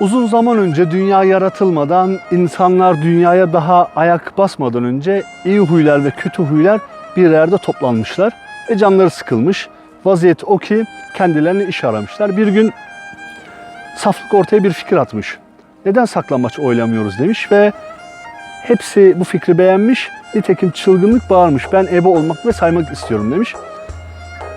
Uzun zaman önce dünya yaratılmadan, insanlar dünyaya daha ayak basmadan önce iyi huylar ve kötü huylar bir yerde toplanmışlar ve canları sıkılmış. Vaziyet o ki kendilerine iş aramışlar. Bir gün saflık ortaya bir fikir atmış. Neden saklambaç oylamıyoruz demiş ve hepsi bu fikri beğenmiş. Nitekim çılgınlık bağırmış. Ben ebe olmak ve saymak istiyorum demiş.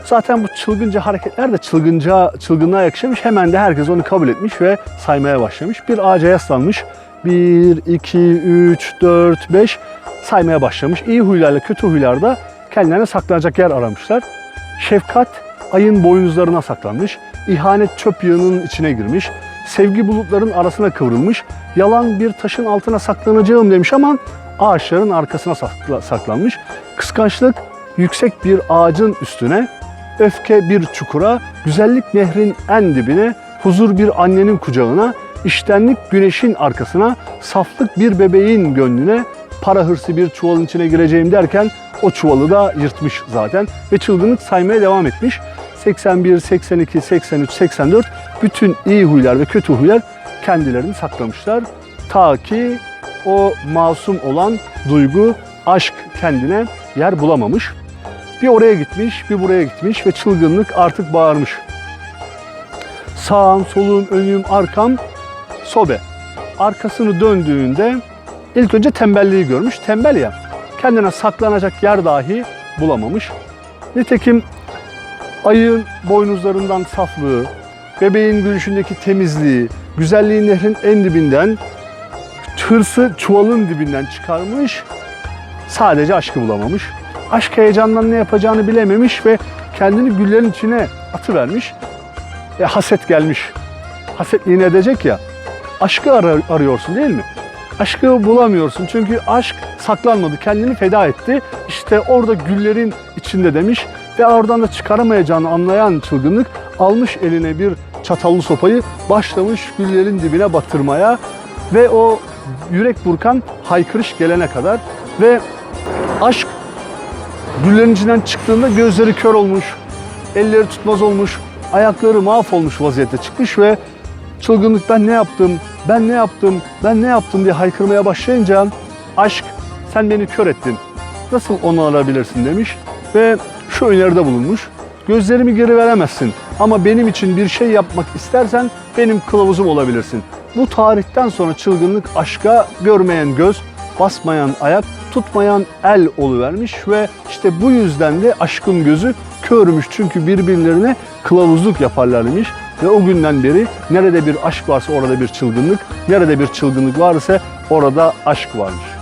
Zaten bu çılgınca hareketler de çılgınca, çılgınlığa yakışmış. Hemen de herkes onu kabul etmiş ve saymaya başlamış. Bir ağaca yaslanmış. 1, 2, 3, 4, 5 saymaya başlamış. İyi huylarla kötü huylarda kendilerine saklanacak yer aramışlar. Şefkat ayın boynuzlarına saklanmış. İhanet çöp yığınının içine girmiş. Sevgi bulutların arasına kıvrılmış. Yalan bir taşın altına saklanacağım demiş ama ağaçların arkasına sakla- saklanmış. Kıskançlık yüksek bir ağacın üstüne, öfke bir çukura, güzellik nehrin en dibine, huzur bir annenin kucağına, iştenlik güneşin arkasına, saflık bir bebeğin gönlüne, para hırsı bir çuvalın içine gireceğim derken o çuvalı da yırtmış zaten ve çılgınlık saymaya devam etmiş. 81, 82, 83, 84 bütün iyi huylar ve kötü huylar kendilerini saklamışlar. Ta ki o masum olan duygu, aşk kendine yer bulamamış. Bir oraya gitmiş, bir buraya gitmiş ve çılgınlık artık bağırmış. Sağım, solum, önüm, arkam sobe. Arkasını döndüğünde ilk önce tembelliği görmüş. Tembel ya, kendine saklanacak yer dahi bulamamış. Nitekim ayın boynuzlarından saflığı, bebeğin gülüşündeki temizliği, güzelliği nehrin en dibinden, hırsı çuvalın dibinden çıkarmış. Sadece aşkı bulamamış. Aşk heyecandan ne yapacağını bilememiş ve kendini güllerin içine atıvermiş. E, haset gelmiş. Hasetliğini edecek ya. Aşkı ar- arıyorsun değil mi? Aşkı bulamıyorsun çünkü aşk saklanmadı, kendini feda etti. İşte orada güllerin içinde demiş ve oradan da çıkaramayacağını anlayan çılgınlık almış eline bir çatallı sopayı başlamış güllerin dibine batırmaya ve o yürek burkan haykırış gelene kadar ve aşk güllerin içinden çıktığında gözleri kör olmuş, elleri tutmaz olmuş, ayakları mahvolmuş vaziyette çıkmış ve çılgınlık ben ne yaptım, ben ne yaptım, ben ne yaptım diye haykırmaya başlayınca aşk sen beni kör ettin. Nasıl onu alabilirsin demiş ve şu öneride bulunmuş. Gözlerimi geri veremezsin ama benim için bir şey yapmak istersen benim kılavuzum olabilirsin. Bu tarihten sonra çılgınlık aşka görmeyen göz, basmayan ayak, tutmayan el oluvermiş ve işte bu yüzden de aşkın gözü körmüş. Çünkü birbirlerine kılavuzluk yaparlarmış. Ve o günden beri nerede bir aşk varsa orada bir çılgınlık, nerede bir çılgınlık varsa orada aşk varmış.